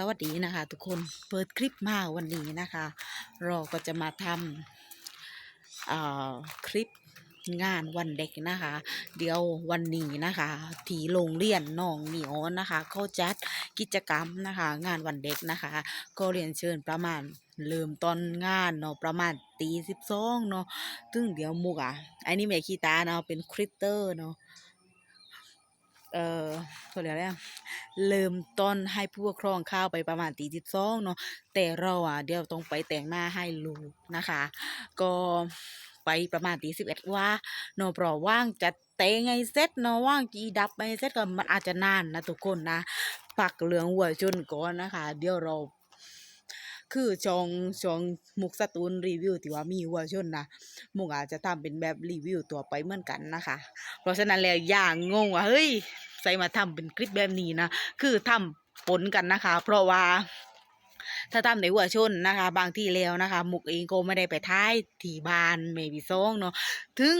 สวัสดีนะคะ ทุกคนเปิดคลิปมาวันนี้นะคะ เราก็จะมาทำอ่อคลิปงานวันเด็กนะคะ เดี๋ยววันนี้นะคะที่โรงเรียนหนองเหนียวนะคะเขาจัดกิจกรรมนะคะ งานวันเด็กนะคะ ก็เรียนเชิญประมาณเริ่มตอนงานเนาะประมาณตีสิบสองเนาะซึ่งเดี๋ยวมุกอะอันนี้แม่คีตาเนาะเป็นคริสเตอร์เนาะ เอ่อเขาเรียกอะไรอะเริ่มต้นให้ผู้ปกครองเข้าไปประมาณตีสิบสองเนาะแต่เราอะเดี๋ยวต้องไปแต่งหน้าให้ลูกนะคะ ก็ไปประมาณตีสิบเอ็ดว่าเนาะเพราะว่างจะแต่งไงเสร็จเนาะว่างจีดับไปเสร็จก็มันอาจจะนานนะทุกคนนะปักเหลืองหัวชนก่อนนะคะ เดี๋ยวเรา คือจองจองมุกสตูนรีวิวที่ว่ามีหัวชนนะมุกอาจจะทำเป็นแบบรีวิวตัวไปเหมือนกันนะคะ เพราะฉะนั้นแล้วอย่างงงว่าเฮ้ยใส่มาทำเป็นคลิปแบบนี้นะคือทำปนกันนะคะ เพราะว่าถ้าทำในหัวชนนะคะ บางที่แล้วนะคะ มุกเองก็ไม่ได้ไปท้ายที่บ้านเมบิซองเนาะถึง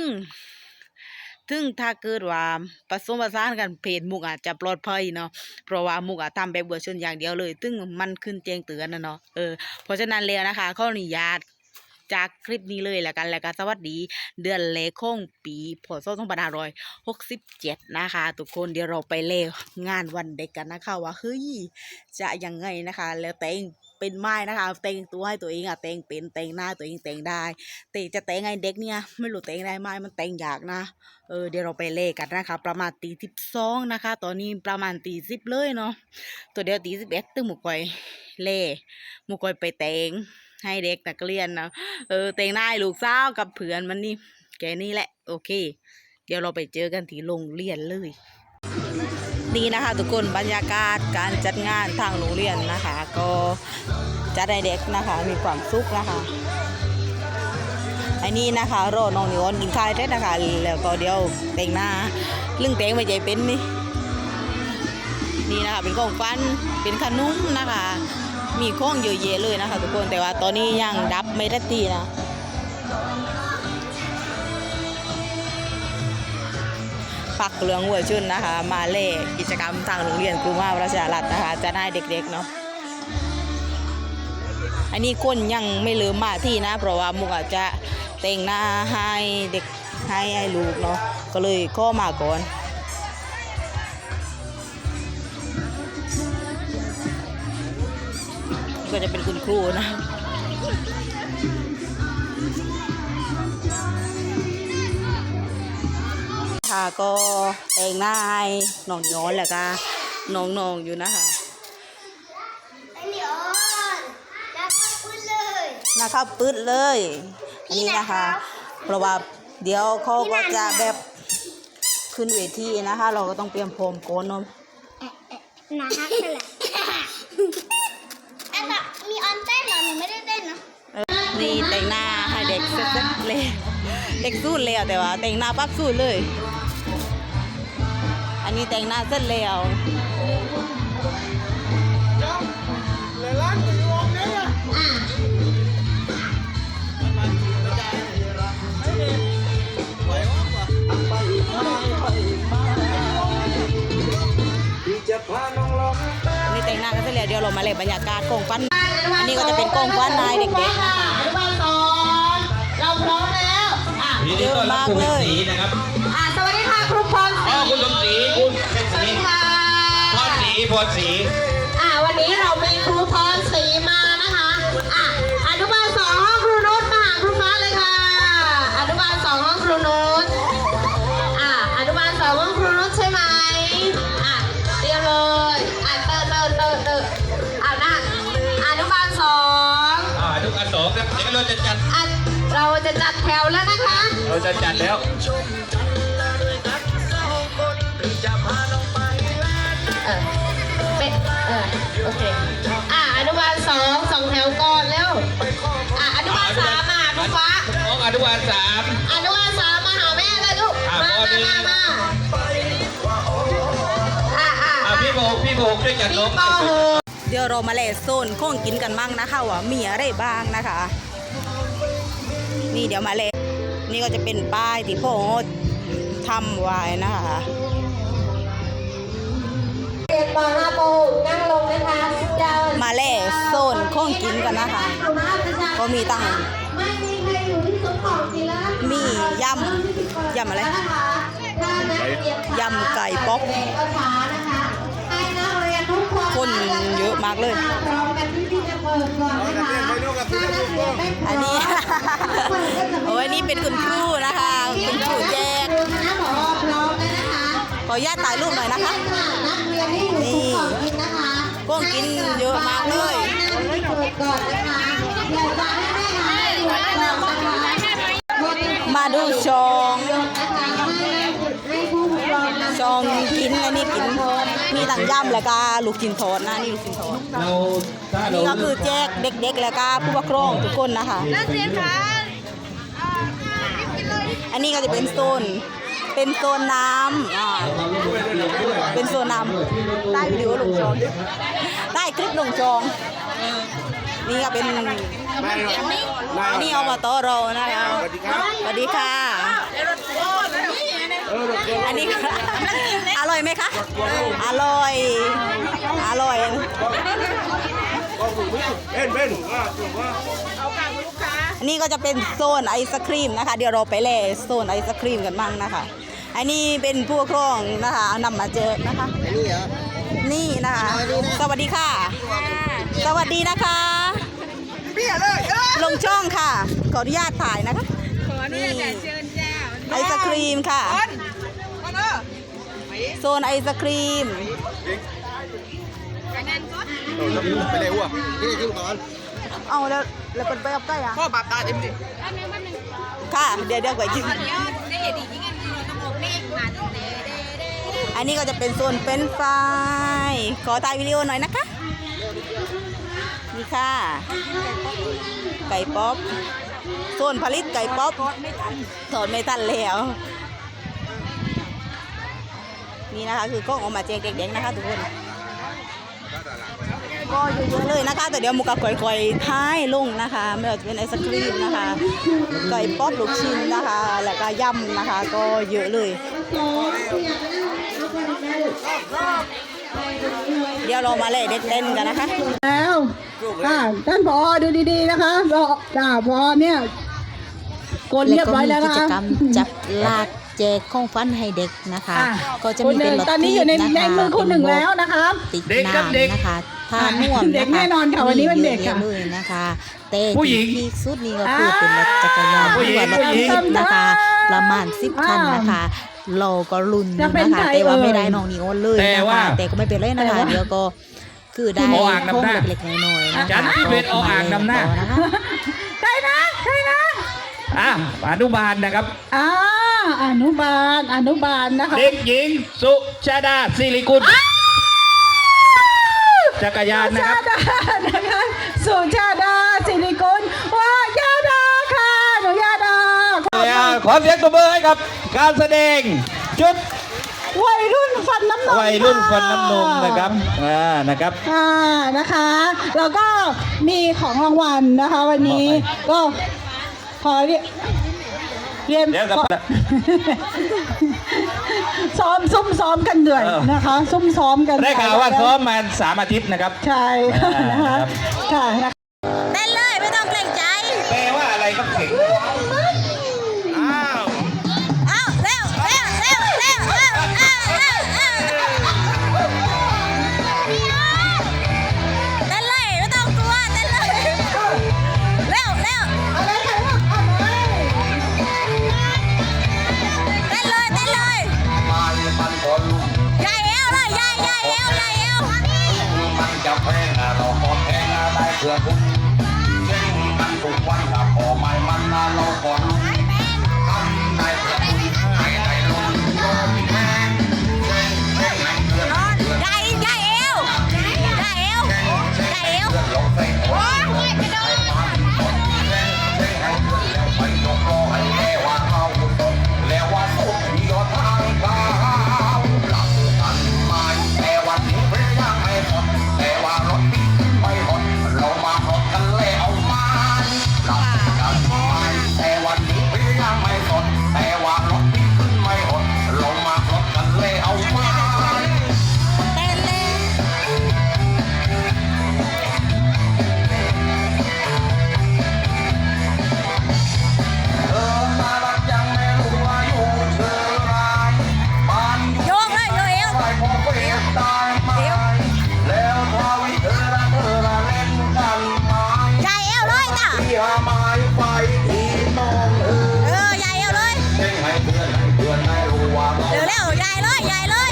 ถึงถ้าเกิดว่าผสมผสานกันเพจมุกอาจจะปลอดภัยเนาะเพราะว่ามุกอะทำแบบเวอร์ชันอย่างเดียวเลยซึ่งมันขึ้นแจ้งเตือนนะเนาะเออเพราะฉะนั้นแล้วนะคะข้ออนุญาตจากคลิปนี้เลยแล้วกันแล้วก็สวัสดี เดือนเลขของปีพศ2567 นะคะ ทุกคนเดี๋ยวเราไปเล่งานวันเด็กกันนะคะว่าเฮ้ยจะยังไงนะคะ แล้วแต่ง เป็นไม้นะคะแต่งตัวให้ตัวเองอะแต่งเป็นแต่งหน้าตัวเองแต่งได้ แต่จะแต่งไงเด็กเนี่ยไม่รู้แต่งได้ไหมมันแต่งยากนะเออเดี๋ยวเราไปเล่กันนะคะ ประมาณตีสิบสองนะคะ ตอนนี้ประมาณตีสิบเลยเนาะตัวเดียวตีสิบเอ็ดตึ้งหมูกอยเล่หมูกอยไปแต่งให้เด็กนักเรียนนะเออแต่งหน้าลูกสาวกับเพื่อนมันนี่แกนี่แหละ โอเค เดี๋ยวเราไปเจอกันที่โรงเรียนเลย นี่นะคะทุกคนบรรยากาศการจัดงานทางโรงเรียนนะคะ ก็จัดให้เด็กนะคะมีความสุขนะคะอันนี้นะคะรอน้องนิวอนกินข้าวเสร็จนะคะแล้วก็เดี๋ยวแต่งหน้าเรื่องแต่งไม่ใจเป็นนี่นี่นะคะเป็นของฟันเป็นขนมนะคะ มีของเยอะแยะเลยนะคะ ทุกคนแต่ว่าตอนนี้ยังดับไม่ได้ทีนะ ปักเหลืองหัวชุนนะคะ มาเล่กิจกรรมทางโรงเรียนกรุงมาประชารัฐนะคะ จะได้เด็กๆเนาะอันนี้คนยังไม่เริ่มมาที่นะ เพราะว่ามุกอาจจะแต่งหน้าให้เด็กให้ให้ลูกเนาะก็เลยก็มาก่อนก็จะเป็นคุณครูนะ ค่ะก็แต่งหน้าให้น้องย้อนแหละก็น้องๆอยู่นะคะไอ้เหนียวแล้วก็พูดเลยนะครับปืดเลย อันนี้นะคะ เพราะว่าเดี๋ยวเขาก็จะแบบขึ้นเวทีนะคะ เราก็ต้องเตรียมพรมโกนเนมนะคะนั่นแหละไอ้แบบมีออนเต้นเหรอหนูไม่ได้เต้นนะนี่แต่งหน้าให้เด็กเสร็จๆเลย เด็กสู้แล้วแต่ว่าแต่งหน้าปั๊บสู้เลย อันนี้แต่งหน้าเสร็จแล้วอะนี่แต่งหน้ากันเสร็จแล้วเดี๋ยวเรามาเลยบรรยากาศกองฟัน อันนี้ก็จะเป็นกองฟันนายเด็กๆนะคะอนุบาลสองเราพร้อมแล้ว อะยินดีต้อนรับครูสมศรีนะครับ คุณสมศรีคุณเป็นสศวัสรีดีค่ะพรศรีพรศรีอะวันนี้เรามีครูพรศรีมานะคะอะอนุบาลสองห้องครูนุชมาหาครูฟ้าเลยค่ะ อนุบาลสองห้องครูนุชอะอนุบาลสองห้องครูนุชใช่ไหมอะเรียบเลยอะเติร์เติร์เติร์เติร์อะนั่งอนุบาลสองอ่าทุกอันสองครับเดี๋ยวเราจะจัดอะเราจะจัดแถวแล้วนะคะ เราจะจัดแล้ว มาพอมาดีมามาอะอะอ่าพี่โบกพี่โบกด้วยกันน้พี่องปหกเดี๋ยวเรามาแลโซนของกินกันบ้างนะคะว่ามีอะไรบ้างนะคะ นี่เดี๋ยวมาแลนี่ก็จะเป็นป้ายที่พ่อทำไว้นะคะเรียนป .5 ป .6 นั่งลงนะคะ sit down กินกันนะคะ ก็มีตั้งไม่มีใครอยู่ที่ซุ้มของกินแล้วนะคะ มี่ยำยำอะไรยำไก่ป๊อกคนเยอะมากเลย อันนี้ โอ้ยนี่เป็นคุณครูนะคะคุณครูแจ๊กขออนุญาตถ่ายรูปหน่อยนะคะ นี่ก้องกินเยอะมากเลย ดูชองให้ผู้ปกครองนำชองกินอันนี้กินมีตั้งย่ำแล้วก็ลูกชิ้นทอดนะนี่ลูกชิ้นทอดเราถ้าเรานี่ก็คือแจกเด็กๆแล้วก็ผู้ปกครองทุกคนนะคะอันนี้ก็จะเป็นโซนเป็นโซนน้ำอ่าเป็นโซนน้ำได้วิดีโอลงจองได้คลิปลงจอง นี่ก็เป็นอันนี้อบตรนะคะสวัสดีครับสวัสดีค่ะอันนี้ค่ะอร่อยไหมคะอร่อยอร่อยอันนี้ก็จะเป็นโซนไอศครีมนะคะ เดี๋ยวเราไปแล่โซนไอศครีมกันมั่งนะคะอันนี้เป็นผู้ปกครองนะคะนำมาเจอนะคะนี่นะคะ สวัสดีค่ะ สวัสดีนะคะ ลงช่องค่ะ ขออนุญาตถ่ายนะคะ ขออนุญาตเชิญเจ้าไอศครีมค่ะคนคนเออโซนไอศครีมกันนั่นก็ไปไหนวะนี่ทิ้งก่อน เอาแล้วแล้วเป็นไปเอาใกล้อะพ่อบาปตาเต็มดิค่ะ เดี๋ยวเดี๋ยวก่อนกินเดี๋ยวได้เห็นอีกยังไงเราต้องบอกเลขมาเด้เด้เด้อันนี้ก็จะเป็นโซนเป็นไฟรายขอถ่ายวิดีโอหน่อยนะคะ นี่ค่ะ ไก่ป๊อปโซนผลิตไก่ป๊อปถอดไม่ทันแล้ว นี่นะคะคือกล้องออกมาแจกเด็กๆนะคะทุกคนก็เยอะๆเลยนะคะ แต่เดี๋ยวมุกกับก่อยๆท้ายลงนะคะไม่ว่าจะเป็นไอศครีมนะคะไก่ป๊อปลูกชิ้นนะคะ แล้วก็ยำนะคะ ก็เยอะเลย เดี๋ยวเรามาเล่เด็กเล่นกันนะคะ แล้วอ่าท่านผอดูดีๆนะคะรอจ่าพอเนี่ยกดเรียบร้อยแล้วกินะจคะกรรมจับลากแจกของฟันให้เด็กนะคะอะก็จะคมีนหเป็นึ่นงรถตอนนี้อยู่ในถีบะะในมือคุณหนึ่งแล้วนะคะติดเด็กกับเด็กน้ำนะคะผ้าน่วมเด็นะกคะแน่นอนค่ะวันนี้เป็นเด็กค่ะยอเลยนะคะแต่ผู้หญิงที่สุดนี่ก็คือเป็นรถจักรยานผู้หญิงรถผู้หญิงทิพนะคะ ประมาณสิบคันนะคะ เราก็ลุ้นจะเป็นนะคะใครแต่ว่าเอ่ยไม่ได้น้องนีโอนเลยแต่นะว่าคะแต่ก็ไม่เป็นไรนะคะแต่ว่าเดี๋ยวก็คือได้โออ่างนำหน้าเล็กๆน้อยๆนะคะจันที่เป็นโออ่างนำหน้าต่นะคะใช่นะใช่นะอะอนุบาลนะครับอ่าอนุบาลอนุบาลนะคะเด็กหญิงสุชาดาสิริกุลจักรยานนะคชารับดานะคะสุชาดาสิริกุลว่ายาดาค่ะหนูยาดาขอบคุณขอเสียงตบมือให้กับ การแสดงชุดวัยรุ่นฟันน้ำนมวัยรุ่นฟันน้ำนมนะครับอ่านะครับอ่านะคะแล้วก็มีของรางวัลนะคะ วันนี้ก็ขอเรียนเรียนเดี๋ยวกับขอซ้อมซุ่มซ้อมกันเดือยเออนะคะ ซุ่มซ้อมกันได้ข่าวว่าซ้อมมาสามอาทิตย์นะครับ ใช่ค่ะอ่านะคะครับค่ะ Gracias. ญ่เลยใหญ่เลย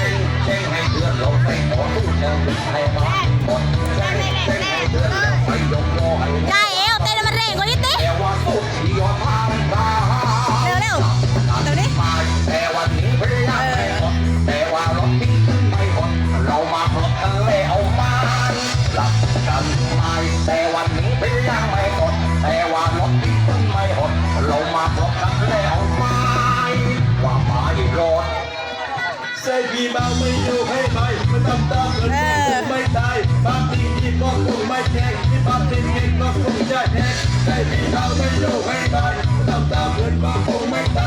ใหญ่เอวเต้นมานเร่งกว่านี้ติ เราไม่อยู่ให้ไปมันทำตามเงินคงไม่ได้บางทีที่ก็คงไม่แทงที่บางทีเองก็คงจะแทงใส่พี่มาไม่อยู่ให้ไปมันทำตามเงินก็คงไม่ตาย